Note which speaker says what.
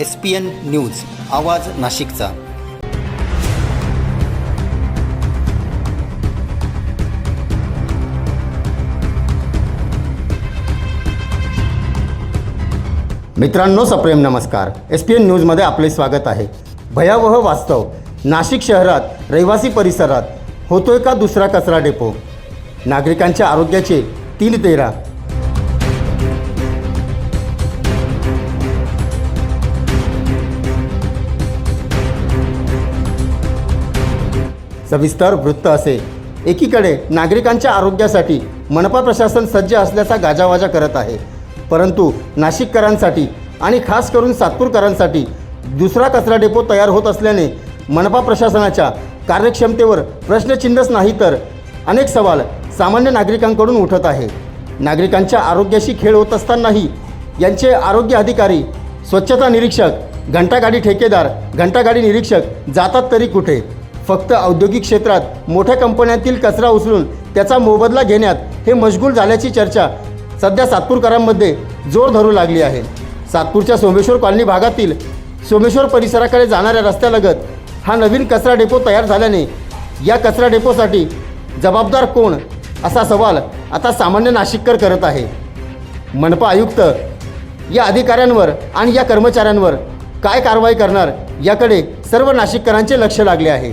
Speaker 1: S P N news आवाज नाशिकचा. मित्रांनो सप्रेम नमस्कार. एस पी एन न्यूजमध्ये आपले स्वागत आहे. भयावह वास्तव. नाशिक शहरात रहिवासी परिसरात होतोय का दुसरा कचरा डेपो? नागरिकांच्या आरोग्याचे तीन तेरा सविस्तर वृत्त असे. एकीकडे नागरिकांच्या आरोग्यासाठी मनपा प्रशासन सज्ज असल्याचा गाजावाजा करत आहे. परंतु नाशिककरांसाठी आणि खास करून सातपूरकरांसाठी दुसरा कचरा डेपो तयार होत असल्याने मनपा प्रशासनाच्या कार्यक्षमतेवर प्रश्नचिन्हच नाही तर अनेक सवाल सामान्य नागरिकांकडून उठत आहे. नागरिकांच्या आरोग्याशी खेळ होत असतानाही यांचे आरोग्य अधिकारी स्वच्छता निरीक्षक घंटागाडी ठेकेदार घंटागाडी निरीक्षक जातात तरी कुठे? फक्त औद्योगिक क्षेत्रात मोठ्या कंपन्यांतील कचरा उचलून त्याचा मोबदला घेण्यात हे मशगूल झाल्याची चर्चा सध्या सातपूरकरांमध्ये जोर धरू लागली आहे. सातपूरच्या सोमेश्वर कॉलनी भागातील सोमेश्वर परिसराकडे जाणाऱ्या रस्त्यालगत हा नवीन कचरा डेपो तयार झाल्याने या कचरा डेपोसाठी जबाबदार कोण असा सवाल आता सामान्य नाशिककर करत आहे. मनपा आयुक्त या अधिकाऱ्यांवर आणि या कर्मचाऱ्यांवर काय कारवाई करणार याकडे सर्व नाशिककरांचे लक्ष लागले आहे.